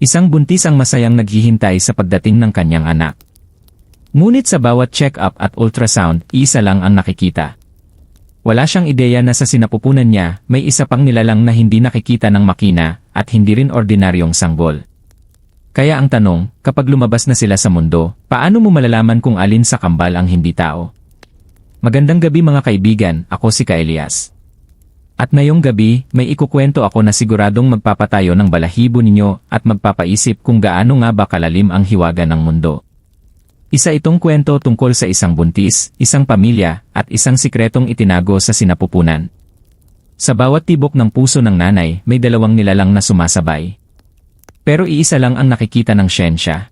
Isang buntis ang masayang naghihintay sa pagdating ng kanyang anak. Ngunit sa bawat check-up at ultrasound, isa lang ang nakikita. Wala siyang ideya na sa sinapupunan niya, may isa pang nilalang na hindi nakikita ng makina at hindi rin ordinaryong sanggol. Kaya ang tanong, kapag lumabas na sila sa mundo, paano mo malalaman kung alin sa kambal ang hindi tao? Magandang gabi mga kaibigan, ako si Ka Elias. At ngayong gabi, may ikukwento ako na siguradong magpapatayo ng balahibo ninyo at magpapaisip kung gaano nga ba kalalim ang hiwaga ng mundo. Isa itong kwento tungkol sa isang buntis, isang pamilya, at isang sikretong itinago sa sinapupunan. Sa bawat tibok ng puso ng nanay, may dalawang nilalang na sumasabay. Pero iisa lang ang nakikita ng siyensya.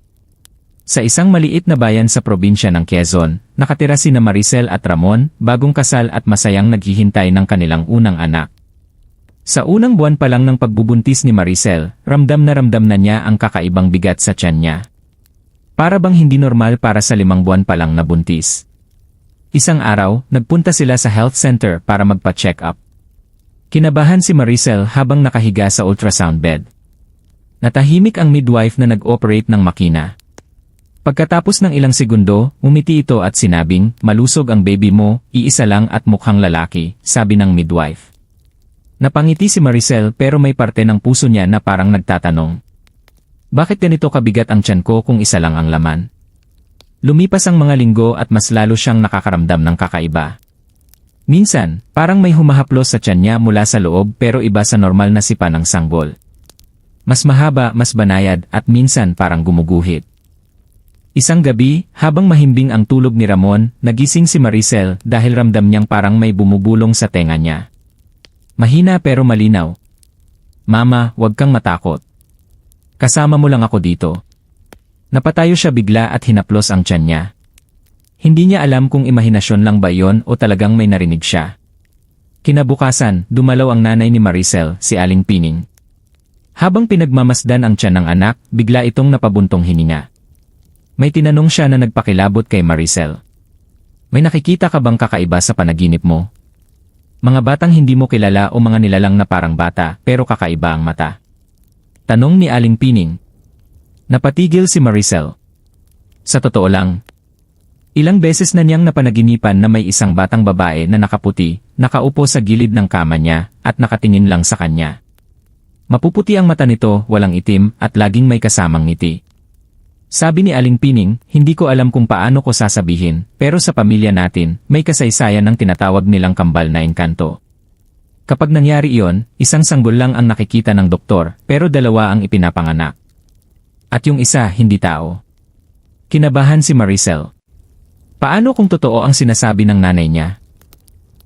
Sa isang maliit na bayan sa probinsya ng Quezon, nakatira sina Maricel at Ramon, bagong kasal at masayang naghihintay ng kanilang unang anak. Sa unang buwan pa lang ng pagbubuntis ni Maricel, ramdam na ramdam na niya ang kakaibang bigat sa tiyan niya. Para bang hindi normal para sa limang buwan pa lang na buntis. Isang araw, nagpunta sila sa health center para magpa-check up. Kinabahan si Maricel habang nakahiga sa ultrasound bed. Natahimik ang midwife na nag-operate ng makina. Pagkatapos ng ilang segundo, umiti ito at sinabing, malusog ang baby mo, iisa lang at mukhang lalaki, sabi ng midwife. Napangiti si Maricel pero may parte ng puso niya na parang nagtatanong. Bakit ganito kabigat ang tiyan ko kung isa lang ang laman? Lumipas ang mga linggo at mas lalo siyang nakakaramdam ng kakaiba. Minsan, parang may humahaplos sa tiyan niya mula sa loob pero iba sa normal na sipa ng sanggol. Mas mahaba, mas banayad at minsan parang gumuguhit. Isang gabi, habang mahimbing ang tulog ni Ramon, nagising si Maricel dahil ramdam niyang parang may bumubulong sa tenga niya. Mahina pero malinaw. Mama, huwag kang matakot. Kasama mo lang ako dito. Napatayo siya bigla at hinaplos ang tiyan niya. Hindi niya alam kung imahinasyon lang ba yon o talagang may narinig siya. Kinabukasan, dumalaw ang nanay ni Maricel, si Aling Pining. Habang pinagmamasdan ang tiyan ng anak, bigla itong napabuntong hininga. May tinanong siya na nagpakilabot kay Maricel. May nakikita ka bang kakaiba sa panaginip mo? Mga batang hindi mo kilala o mga nilalang na parang bata pero kakaiba ang mata. Tanong ni Aling Pining. Napatigil si Maricel. Sa totoo lang, ilang beses na niyang napanaginipan na may isang batang babae na nakaputi, nakaupo sa gilid ng kama niya, at nakatingin lang sa kanya. Mapuputi ang mata nito, walang itim, at laging may kasamang ngiti. Sabi ni Aling Pining, hindi ko alam kung paano ko sasabihin, pero sa pamilya natin, may kasaysayan ng tinatawag nilang kambal na engkanto. Kapag nangyari iyon, isang sanggol lang ang nakikita ng doktor, pero dalawa ang ipinapanganak. At yung isa, hindi tao. Kinabahan si Maricel. Paano kung totoo ang sinasabi ng nanay niya?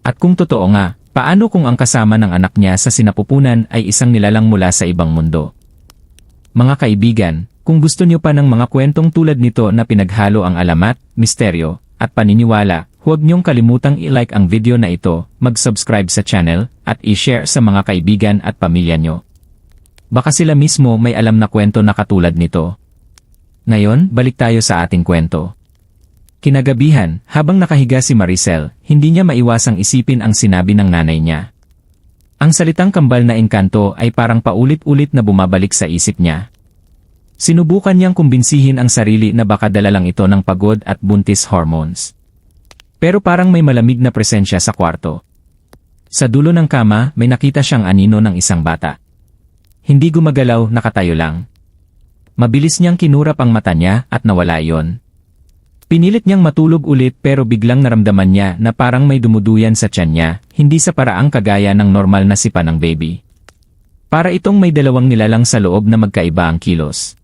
At kung totoo nga, paano kung ang kasama ng anak niya sa sinapupunan ay isang nilalang mula sa ibang mundo? Mga kaibigan, kung gusto niyo pa ng mga kwentong tulad nito na pinaghalo ang alamat, misteryo, at paniniwala, huwag niyong kalimutang i-like ang video na ito, mag-subscribe sa channel, at i-share sa mga kaibigan at pamilya niyo. Baka sila mismo may alam na kwento na katulad nito. Ngayon, balik tayo sa ating kwento. Kinagabihan, habang nakahiga si Maricel, hindi niya maiwasang isipin ang sinabi ng nanay niya. Ang salitang kambal na engkanto ay parang paulit-ulit na bumabalik sa isip niya. Sinubukan niyang kumbinsihin ang sarili na baka dala lang ito ng pagod at buntis hormones. Pero parang may malamig na presensya sa kwarto. Sa dulo ng kama, may nakita siyang anino ng isang bata. Hindi gumagalaw, nakatayo lang. Mabilis niyang kinurap ang mata niya at nawala iyon. Pinilit niyang matulog ulit pero biglang naramdaman niya na parang may dumuduyan sa tiyan niya, hindi sa paraang kagaya ng normal na sipa ng baby. Para itong may dalawang nilalang sa loob na magkaiba ang kilos.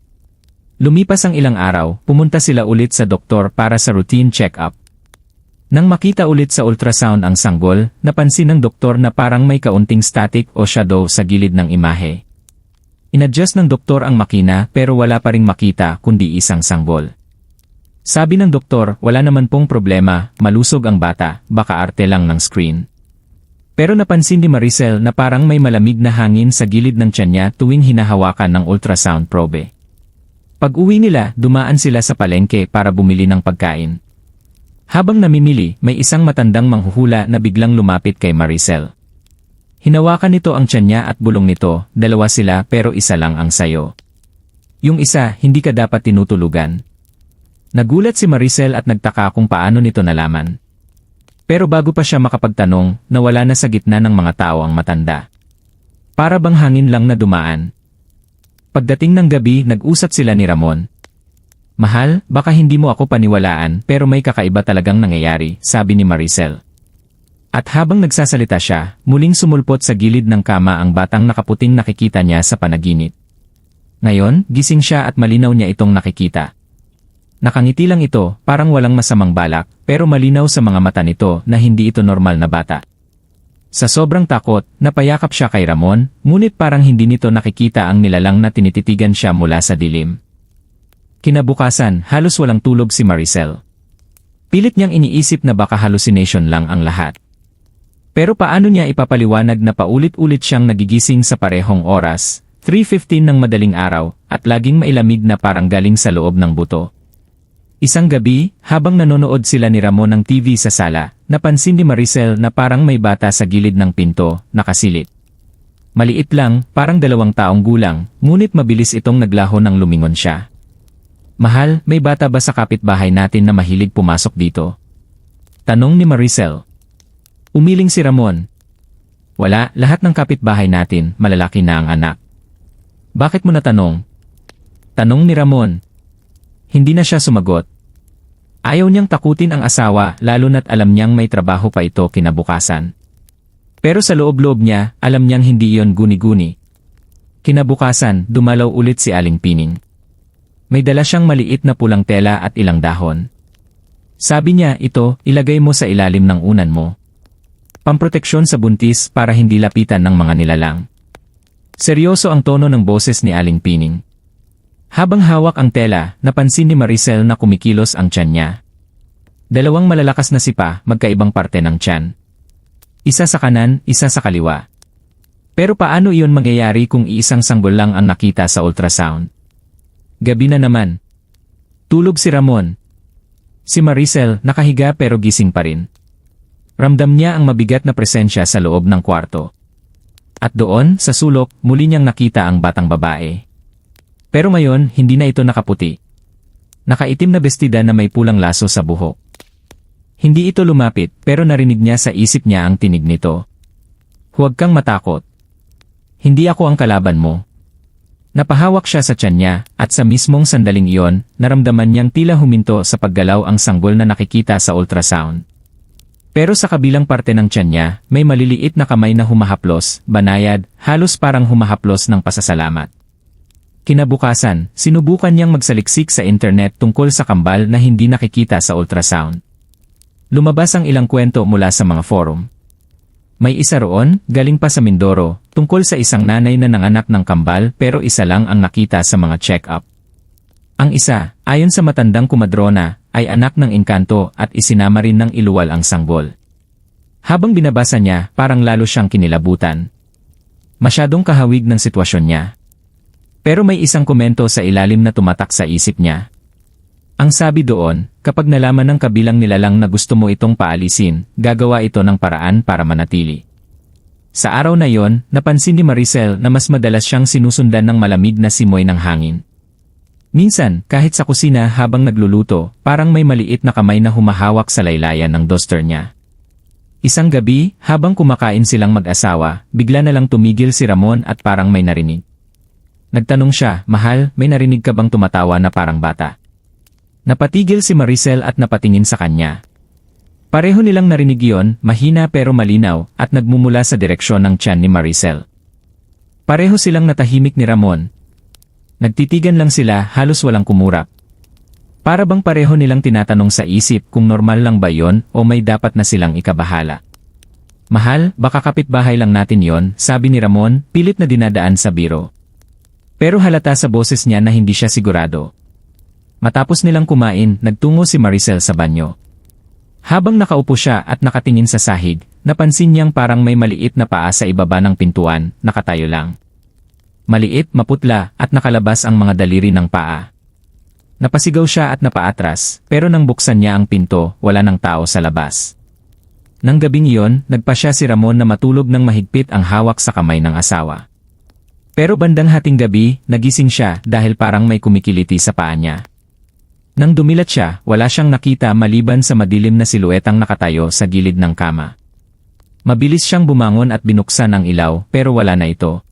Lumipas ang ilang araw, pumunta sila ulit sa doktor para sa routine check-up. Nang makita ulit sa ultrasound ang sanggol, napansin ng doktor na parang may kaunting static o shadow sa gilid ng imahe. Inadjust ng doktor ang makina pero wala pa ring makita kundi isang sanggol. Sabi ng doktor, wala naman pong problema, malusog ang bata, baka arte lang ng screen. Pero napansin ni Maricel na parang may malamig na hangin sa gilid ng tiyan niya tuwing hinahawakan ng ultrasound probe. Pag uwi nila, dumaan sila sa palengke para bumili ng pagkain. Habang namimili, may isang matandang manghuhula na biglang lumapit kay Maricel. Hinawakan nito ang tiyan niya at bulong nito, dalawa sila pero isa lang ang sayo. Yung isa, hindi ka dapat tinutulugan. Nagulat si Maricel at nagtaka kung paano nito nalaman. Pero bago pa siya makapagtanong, nawala na sa gitna ng mga tao ang matanda. Para bang hangin lang na dumaan. Pagdating ng gabi, nag-usap sila ni Ramon. Mahal, baka hindi mo ako paniwalaan pero may kakaiba talagang nangyayari, sabi ni Maricel. At habang nagsasalita siya, muling sumulpot sa gilid ng kama ang batang nakaputing nakikita niya sa panaginip. Ngayon, gising siya at malinaw niya itong nakikita. Nakangiti lang ito, parang walang masamang balak, pero malinaw sa mga mata nito na hindi ito normal na bata. Sa sobrang takot, napayakap siya kay Ramon, ngunit parang hindi nito nakikita ang nilalang na tinititigan siya mula sa dilim. Kinabukasan, halos walang tulog si Maricel. Pilit niyang iniisip na baka hallucination lang ang lahat. Pero paano niya ipapaliwanag na paulit-ulit siyang nagigising sa parehong oras, 3.15 ng madaling araw, at laging mailamig na parang galing sa loob ng buto. Isang gabi, habang nanonood sila ni Ramon ng TV sa sala, napansin ni Maricel na parang may bata sa gilid ng pinto, nakasilip. Maliit lang, parang dalawang taong gulang, ngunit mabilis itong naglaho nang lumingon siya. Mahal, may bata ba sa kapitbahay natin na mahilig pumasok dito? Tanong ni Maricel. Umiling si Ramon. Wala, lahat ng kapitbahay natin, malalaki na ang anak. Bakit mo natanong? Tanong ni Ramon. Hindi na siya sumagot. Ayaw niyang takutin ang asawa lalo na't alam niyang may trabaho pa ito kinabukasan. Pero sa loob-loob niya, alam niyang hindi iyon guni-guni. Kinabukasan, dumalaw ulit si Aling Pining. May dala siyang maliit na pulang tela at ilang dahon. Sabi niya, ito, ilagay mo sa ilalim ng unan mo. Pamproteksyon sa buntis para hindi lapitan ng mga nilalang. Seryoso ang tono ng boses ni Aling Pining. Habang hawak ang tela, napansin ni Maricel na kumikilos ang tiyan niya. Dalawang malalakas na sipa, magkaibang parte ng tiyan. Isa sa kanan, isa sa kaliwa. Pero paano iyon mangyayari kung iisang sanggol lang ang nakita sa ultrasound? Gabi na naman. Tulog si Ramon. Si Maricel nakahiga pero gising pa rin. Ramdam niya ang mabigat na presensya sa loob ng kwarto. At doon, sa sulok, muli niyang nakita ang batang babae. Pero ngayon, hindi na ito nakaputi. Nakaitim na bestida na may pulang laso sa buhok. Hindi ito lumapit pero narinig niya sa isip niya ang tinig nito. Huwag kang matakot. Hindi ako ang kalaban mo. Napahawak siya sa tiyan niya, at sa mismong sandaling iyon, naramdaman niyang tila huminto sa paggalaw ang sanggol na nakikita sa ultrasound. Pero sa kabilang parte ng tiyan niya, may maliliit na kamay na humahaplos, banayad, halos parang humahaplos ng pasasalamat. Kinabukasan, sinubukan niyang magsaliksik sa internet tungkol sa kambal na hindi nakikita sa ultrasound. Lumabas ang ilang kwento mula sa mga forum. May isa roon, galing pa sa Mindoro, tungkol sa isang nanay na nanganak ng kambal pero isa lang ang nakita sa mga check-up. Ang isa, ayon sa matandang kumadrona, ay anak ng inkanto at isinama rin ng iluwal ang sanggol. Habang binabasa niya, parang lalo siyang kinilabutan. Masyadong kahawig ng sitwasyon niya. Pero may isang komento sa ilalim na tumatak sa isip niya. Ang sabi doon, kapag nalaman ng kabilang nilalang na gusto mo itong paalisin, gagawa ito ng paraan para manatili. Sa araw na yon, napansin ni Maricel na mas madalas siyang sinusundan ng malamig na simoy ng hangin. Minsan, kahit sa kusina habang nagluluto, parang may maliit na kamay na humahawak sa laylayan ng duster niya. Isang gabi, habang kumakain silang mag-asawa, bigla na lang tumigil si Ramon at parang may narinig. Nagtanong siya, Mahal, may narinig ka bang tumatawa na parang bata? Napatigil si Maricel at napatingin sa kanya. Pareho nilang narinig yon, mahina pero malinaw, at nagmumula sa direksyon ng tiyan ni Maricel. Pareho silang natahimik ni Ramon. Nagtitigan lang sila halos walang kumurap. Para bang pareho nilang tinatanong sa isip kung normal lang ba yon o may dapat na silang ikabahala. Mahal, baka kapitbahay lang natin yon, sabi ni Ramon, pilit na dinadaan sa biro. Pero halata sa boses niya na hindi siya sigurado. Matapos nilang kumain, nagtungo si Maricel sa banyo. Habang nakaupo siya at nakatingin sa sahig, napansin niyang parang may maliit na paa sa ibaba ng pintuan, nakatayo lang. Maliit, maputla, at nakalabas ang mga daliri ng paa. Napasigaw siya at napaatras, pero nang buksan niya ang pinto, wala ng tao sa labas. Nang gabing iyon, nagpa siya si Ramon na matulog ng mahigpit ang hawak sa kamay ng asawa. Pero bandang hating gabi, nagising siya dahil parang may kumikiliti sa paa niya. Nang dumilat siya, wala siyang nakita maliban sa madilim na siluetang nakatayo sa gilid ng kama. Mabilis siyang bumangon at binuksan ang ilaw pero wala na ito.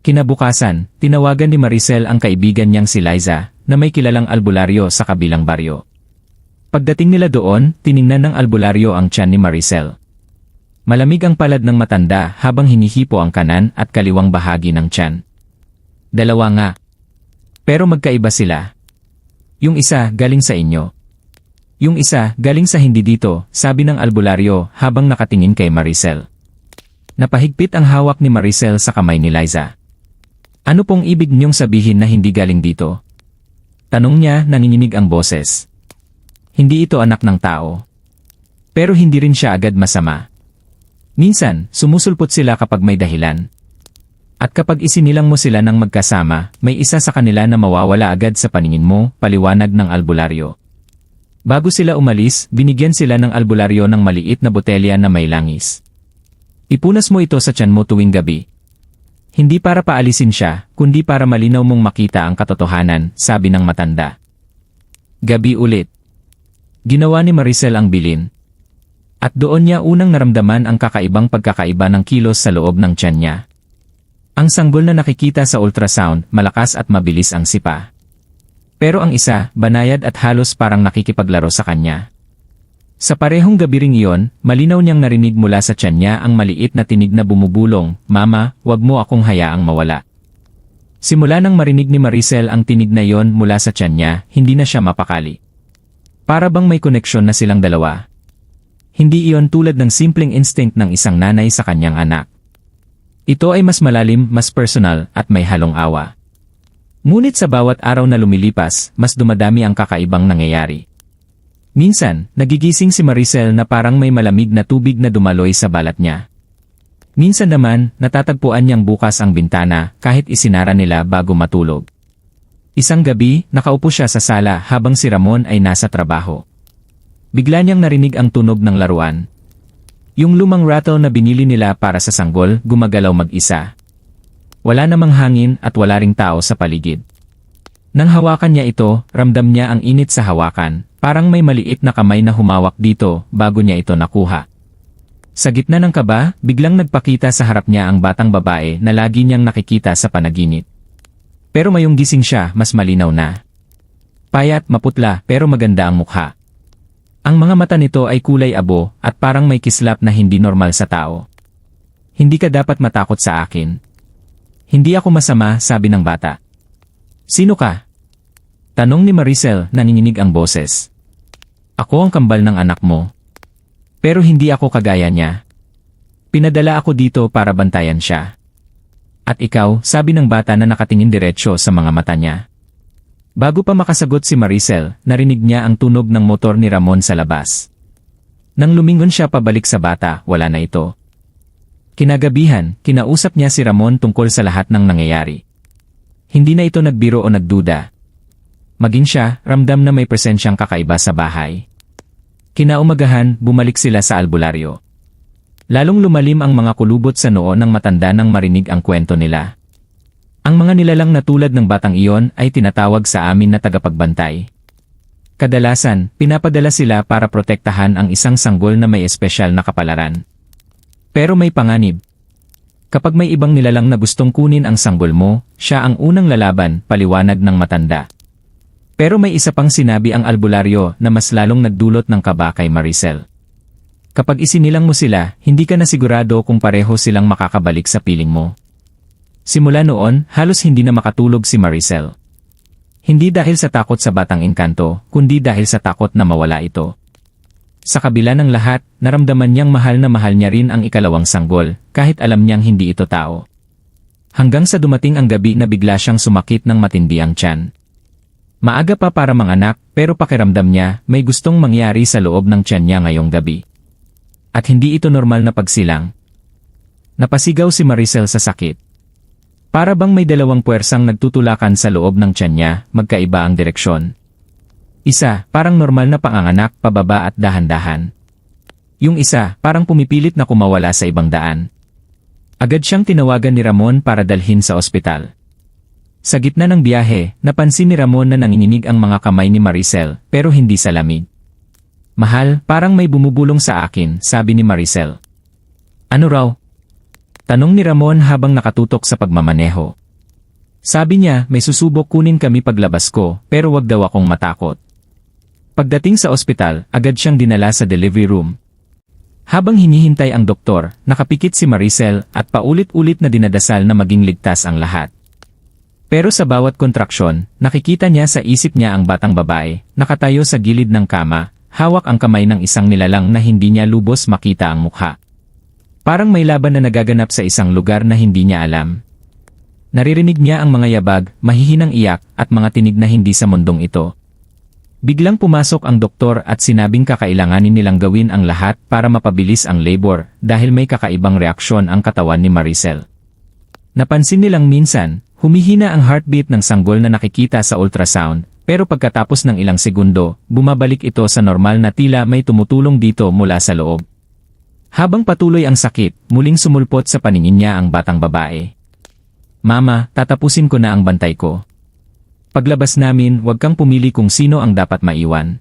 Kinabukasan, tinawagan ni Maricel ang kaibigan niyang si Liza na may kilalang albularyo sa kabilang baryo. Pagdating nila doon, tiningnan ng albularyo ang tiyan ni Maricel. Malamig ang palad ng matanda habang hinihipo ang kanan at kaliwang bahagi ng tiyan. Dalawa nga. Pero magkaiba sila. Yung isa galing sa inyo. Yung isa galing sa hindi dito, sabi ng albularyo habang nakatingin kay Maricel. Napahigpit ang hawak ni Maricel sa kamay ni Liza. Ano pong ibig niyong sabihin na hindi galing dito? Tanong niya nanginginig ang boses. Hindi ito anak ng tao. Pero hindi rin siya agad masama. Minsan, sumusulpot sila kapag may dahilan. At kapag isinilang mo sila ng magkasama, may isa sa kanila na mawawala agad sa paningin mo, paliwanag ng albularyo. Bago sila umalis, binigyan sila ng albularyo ng maliit na botelya na may langis. Ipunas mo ito sa tiyan mo tuwing gabi. Hindi para paalisin siya, kundi para malinaw mong makita ang katotohanan, sabi ng matanda. Gabi ulit. Ginawa ni Maricel ang bilin, at doon niya unang naramdaman ang kakaibang pagkakaiba ng kilos sa loob ng tiyan niya. Ang sanggol na nakikita sa ultrasound, malakas at mabilis ang sipa. Pero ang isa, banayad at halos parang nakikipaglaro sa kanya. Sa parehong gabi ring iyon, malinaw niyang narinig mula sa tiyan niya ang maliit na tinig na bumubulong, Mama, wag mo akong hayaang mawala. Simula nang marinig ni Maricel ang tinig na iyon mula sa tiyan niya, hindi na siya mapakali. Para bang may koneksyon na silang dalawa, hindi iyon tulad ng simpleng instinct ng isang nanay sa kanyang anak. Ito ay mas malalim, mas personal, at may halong awa. Ngunit sa bawat araw na lumilipas, mas dumadami ang kakaibang nangyayari. Minsan, nagigising si Maricel na parang may malamig na tubig na dumaloy sa balat niya. Minsan naman, natatagpuan niyang bukas ang bintana kahit isinara nila bago matulog. Isang gabi, nakaupo siya sa sala habang si Ramon ay nasa trabaho. Bigla niyang narinig ang tunog ng laruan. Yung lumang rattle na binili nila para sa sanggol gumagalaw mag-isa. Wala namang hangin at wala ring tao sa paligid. Nang hawakan niya ito, ramdam niya ang init sa hawakan, parang may maliit na kamay na humawak dito bago niya ito nakuha. Sa gitna ng kaba, biglang nagpakita sa harap niya ang batang babae na lagi niyang nakikita sa panaginip. Pero mayong gising siya, mas malinaw na. Payat, maputla, pero maganda ang mukha. Ang mga mata nito ay kulay abo at parang may kislap na hindi normal sa tao. Hindi ka dapat matakot sa akin. Hindi ako masama, sabi ng bata. Sino ka? Tanong ni Maricel, nanginginig ang boses. Ako ang kambal ng anak mo. Pero hindi ako kagaya niya. Pinadala ako dito para bantayan siya. At ikaw, sabi ng bata na nakatingin diretsyo sa mga mata niya. Bago pa makasagot si Maricel, narinig niya ang tunog ng motor ni Ramon sa labas. Nang lumingon siya pabalik sa bata, wala na ito. Kinagabihan, kinausap niya si Ramon tungkol sa lahat ng nangyayari. Hindi na ito nagbiro o nagduda. Maging siya, ramdam na may presensyang kakaiba sa bahay. Kinaumagahan, bumalik sila sa albularyo. Lalong lumalim ang mga kulubot sa noo ng matanda nang marinig ang kwento nila. Ang mga nilalang na tulad ng batang iyon ay tinatawag sa amin na tagapagbantay. Kadalasan, pinapadala sila para protektahan ang isang sanggol na may espesyal na kapalaran. Pero may panganib. Kapag may ibang nilalang na gustong kunin ang sanggol mo, siya ang unang lalaban, paliwanag ng matanda. Pero may isa pang sinabi ang albularyo na mas lalong nagdulot ng kaba kay Maricel. Kapag isinilang mo sila, hindi ka na sigurado kung pareho silang makakabalik sa piling mo. Simula noon, halos hindi na makatulog si Maricel. Hindi dahil sa takot sa batang engkanto, kundi dahil sa takot na mawala ito. Sa kabila ng lahat, naramdaman niyang mahal na mahal niya rin ang ikalawang sanggol, kahit alam niyang hindi ito tao. Hanggang sa dumating ang gabi na bigla siyang sumakit ng matindi ang tiyan. Maaga pa para manganak, pero pakiramdam niya, may gustong mangyari sa loob ng tiyan niya ngayong gabi. At hindi ito normal na pagsilang. Napasigaw si Maricel sa sakit. Para bang may dalawang puwersang nagtutulakan sa loob ng tiyan niya, magkaiba ang direksyon. Isa, parang normal na panganganak, pababa at dahan-dahan. Yung isa, parang pumipilit na kumawala sa ibang daan. Agad siyang tinawagan ni Ramon para dalhin sa ospital. Sa gitna ng biyahe, napansin ni Ramon na nanginginig ang mga kamay ni Maricel, pero hindi sa lamig. Mahal, parang may bumubulong sa akin, sabi ni Maricel. Ano raw? Tanong ni Ramon habang nakatutok sa pagmamaneho. Sabi niya, may susubok kunin kami paglabas ko, pero wag daw akong matakot. Pagdating sa ospital, agad siyang dinala sa delivery room. Habang hinihintay ang doktor, nakapikit si Maricel at paulit-ulit na dinadasal na maging ligtas ang lahat. Pero sa bawat kontraksyon, nakikita niya sa isip niya ang batang babae, nakatayo sa gilid ng kama, hawak ang kamay ng isang nilalang na hindi niya lubos makita ang mukha. Parang may laban na nagaganap sa isang lugar na hindi niya alam. Naririnig niya ang mga yabag, mahihinang iyak, at mga tinig na hindi sa mundong ito. Biglang pumasok ang doktor at sinabing kakailanganin nilang gawin ang lahat para mapabilis ang labor dahil may kakaibang reaksyon ang katawan ni Maricel. Napansin nilang minsan, humihina ang heartbeat ng sanggol na nakikita sa ultrasound, pero pagkatapos ng ilang segundo, bumabalik ito sa normal na tila may tumutulong dito mula sa loob. Habang patuloy ang sakit, muling sumulpot sa paningin niya ang batang babae. Mama, tatapusin ko na ang bantay ko. Paglabas namin, huwag kang pumili kung sino ang dapat maiwan.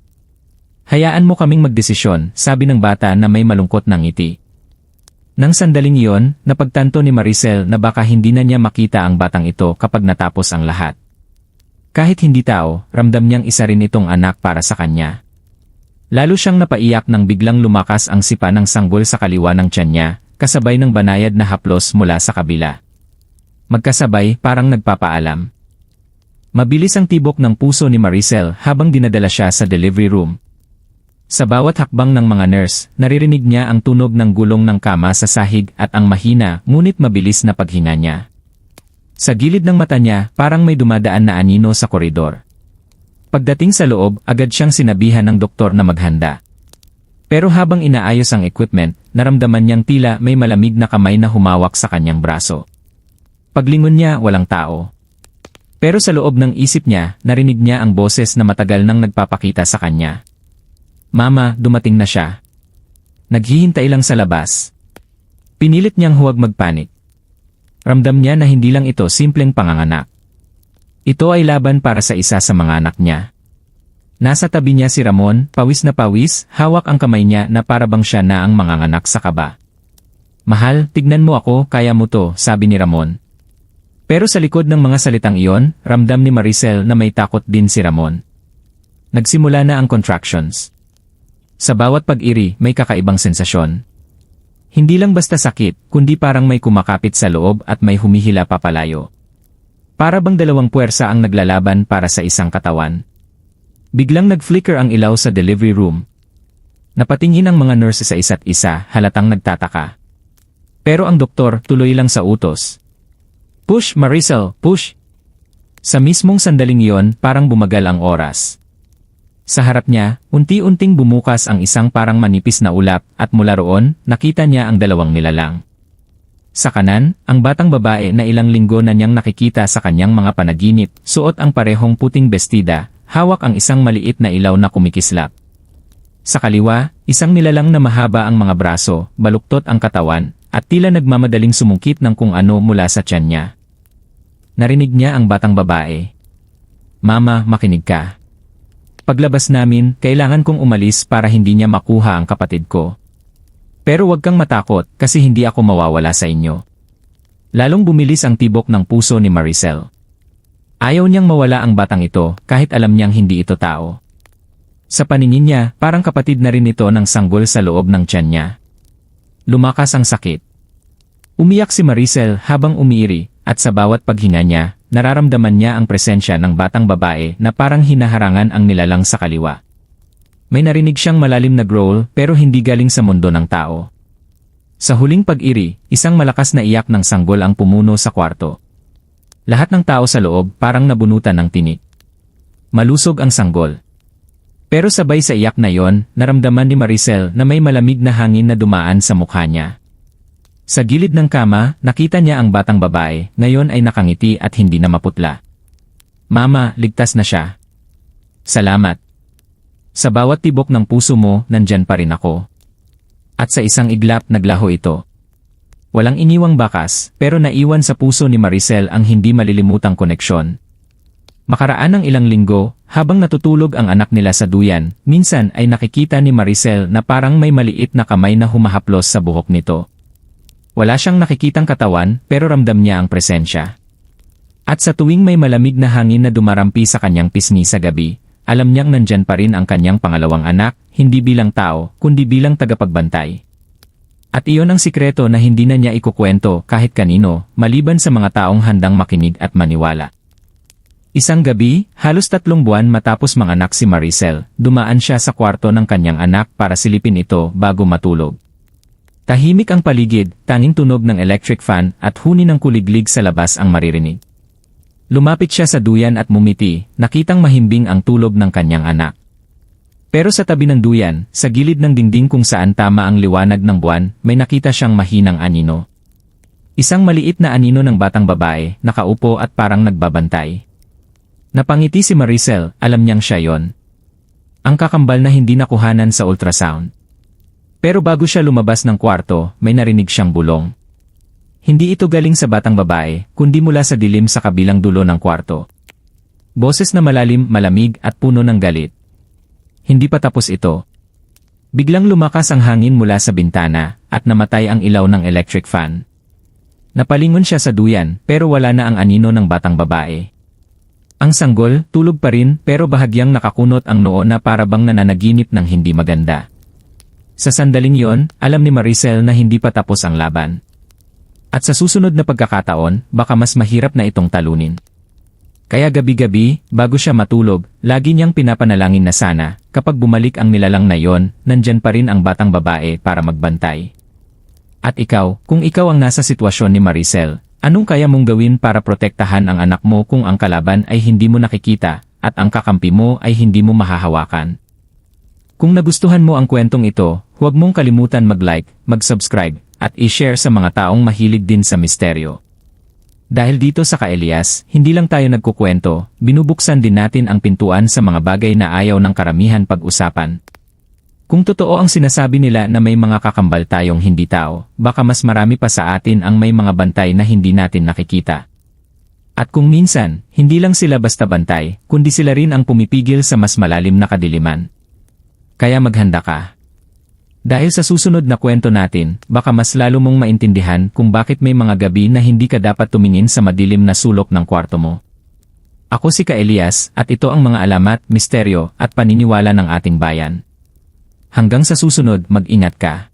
Hayaan mo kaming magdesisyon, sabi ng bata na may malungkot ng ngiti. Nang sandaling iyon, napagtanto ni Maricel na baka hindi na niya makita ang batang ito kapag natapos ang lahat. Kahit hindi tao, ramdam niyang isa rin itong anak para sa kanya. Lalo siyang napaiyak nang biglang lumakas ang sipa ng sanggol sa kaliwa ng tiyan niya, kasabay ng banayad na haplos mula sa kabila. Magkasabay, parang nagpapaalam. Mabilis ang tibok ng puso ni Maricel habang dinadala siya sa delivery room. Sa bawat hakbang ng mga nurse, naririnig niya ang tunog ng gulong ng kama sa sahig at ang mahina ngunit mabilis na paghinga niya. Sa gilid ng mata niya, parang may dumadaan na anino sa koridor. Pagdating sa loob, agad siyang sinabihan ng doktor na maghanda. Pero habang inaayos ang equipment, naramdaman niyang tila may malamig na kamay na humawak sa kanyang braso. Paglingon niya, walang tao. Pero sa loob ng isip niya, narinig niya ang boses na matagal nang nagpapakita sa kanya. Mama, dumating na siya. Naghihintay lang sa labas. Pinilit niyang huwag magpanik. Ramdam niya na hindi lang ito simpleng panganganak. Ito ay laban para sa isa sa mga anak niya. Nasa tabi niya si Ramon, pawis na pawis, hawak ang kamay niya na parabang siya na ang manganganak sa kaba. Mahal, tignan mo ako, kaya mo to, sabi ni Ramon. Pero sa likod ng mga salitang iyon, ramdam ni Maricel na may takot din si Ramon. Nagsimula na ang contractions. Sa bawat pag-iri, may kakaibang sensasyon. Hindi lang basta sakit, kundi parang may kumakapit sa loob at may humihila papalayo. Para bang dalawang puwersa ang naglalaban para sa isang katawan. Biglang nag-flicker ang ilaw sa delivery room. Napatingin ang mga nurse sa isa't isa, halatang nagtataka. Pero ang doktor tuloy lang sa utos. Push, Maricel, push! Sa mismong sandaling iyon, parang bumagal ang oras. Sa harap niya, unti-unting bumukas ang isang parang manipis na ulap at mula roon, nakita niya ang dalawang nilalang. Sa kanan, ang batang babae na ilang linggo na niyang nakikita sa kanyang mga panaginip, suot ang parehong puting bestida, hawak ang isang maliit na ilaw na kumikislap. Sa kaliwa, isang nilalang na mahaba ang mga braso, baluktot ang katawan, at tila nagmamadaling sumungkit ng kung ano mula sa tiyan niya. Narinig niya ang batang babae. Mama, makinig ka. Paglabas namin, kailangan kong umalis para hindi niya makuha ang kapatid ko. Pero huwag kang matakot kasi hindi ako mawawala sa inyo. Lalong bumilis ang tibok ng puso ni Maricel. Ayaw niyang mawala ang batang ito kahit alam niyang hindi ito tao. Sa paningin niya, parang kapatid na rin ito ng sanggol sa loob ng tiyan niya. Lumakas ang sakit. Umiyak si Maricel habang umiiri at sa bawat paghinga niya, nararamdaman niya ang presensya ng batang babae na parang hinaharangan ang nilalang sa kaliwa. May narinig siyang malalim na growl pero hindi galing sa mundo ng tao. Sa huling pag-iri, isang malakas na iyak ng sanggol ang pumuno sa kwarto. Lahat ng tao sa loob parang nabunutan ng tinik. Malusog ang sanggol. Pero sabay sa iyak na yon, naramdaman ni Maricel na may malamig na hangin na dumaan sa mukha niya. Sa gilid ng kama, nakita niya ang batang babae, ngayon ay nakangiti at hindi na maputla. Mama, ligtas na siya. Salamat. Sa bawat tibok ng puso mo, nandyan pa rin ako. At sa isang iglap naglaho ito. Walang iniwang bakas, pero naiwan sa puso ni Maricel ang hindi malilimutang koneksyon. Makaraan ng ilang linggo, habang natutulog ang anak nila sa duyan, minsan ay nakikita ni Maricel na parang may maliit na kamay na humahaplos sa buhok nito. Wala siyang nakikitang katawan pero ramdam niya ang presensya. At sa tuwing may malamig na hangin na dumarampi sa kanyang pisngi sa gabi, alam niyang nandyan pa rin ang kanyang pangalawang anak, hindi bilang tao, kundi bilang tagapagbantay. At iyon ang sikreto na hindi na niya ikukwento kahit kanino, maliban sa mga taong handang makinig at maniwala. Isang gabi, halos tatlong buwan matapos manganak si Maricel, dumaan siya sa kwarto ng kanyang anak para silipin ito bago matulog. Tahimik ang paligid, tanging tunog ng electric fan at huni ng kuliglig sa labas ang maririnig. Lumapit siya sa duyan at mumiti, nakitang mahimbing ang tulog ng kanyang anak. Pero sa tabi ng duyan, sa gilid ng dingding kung saan tama ang liwanag ng buwan, may nakita siyang mahinang anino. Isang maliit na anino ng batang babae, nakaupo at parang nagbabantay. Napangiti si Maricel, alam niyang siya yon. Ang kakambal na hindi nakuhanan sa ultrasound. Pero bago siya lumabas ng kwarto, may narinig siyang bulong. Hindi ito galing sa batang babae, kundi mula sa dilim sa kabilang dulo ng kwarto. Boses na malalim, malamig at puno ng galit. Hindi pa tapos ito. Biglang lumakas ang hangin mula sa bintana at namatay ang ilaw ng electric fan. Napalingon siya sa duyan pero wala na ang anino ng batang babae. Ang sanggol, tulog pa rin pero bahagyang nakakunot ang noo na parabang nananaginip ng hindi maganda. Sa sandaling yon, alam ni Maricel na hindi pa tapos ang laban. At sa susunod na pagkakataon, baka mas mahirap na itong talunin. Kaya gabi-gabi, bago siya matulog, lagi niyang pinapanalangin na sana, kapag bumalik ang nilalang na yon, nandyan pa rin ang batang babae para magbantay. At ikaw, kung ikaw ang nasa sitwasyon ni Maricel, Anong kaya mong gawin para protektahan ang anak mo kung ang kalaban ay hindi mo nakikita at ang kakampi mo ay hindi mo mahahawakan? Kung nagustuhan mo ang kwentong ito, huwag mong kalimutan mag-like, mag-subscribe, at i-share sa mga taong mahilig din sa misteryo. Dahil dito sa Kaelias, hindi lang tayo nagkukwento, binubuksan din natin ang pintuan sa mga bagay na ayaw ng karamihan pag-usapan. Kung totoo ang sinasabi nila na may mga kakambal tayong hindi tao, baka mas marami pa sa atin ang may mga bantay na hindi natin nakikita. At kung minsan, hindi lang sila basta bantay, kundi sila rin ang pumipigil sa mas malalim na kadiliman. Kaya maghanda ka. Dahil sa susunod na kwento natin, baka mas lalo mong maintindihan kung bakit may mga gabi na hindi ka dapat tumingin sa madilim na sulok ng kwarto mo. Ako si Ka Elias at ito ang mga alamat, misteryo at paniniwala ng ating bayan. Hanggang sa susunod, mag-ingat ka.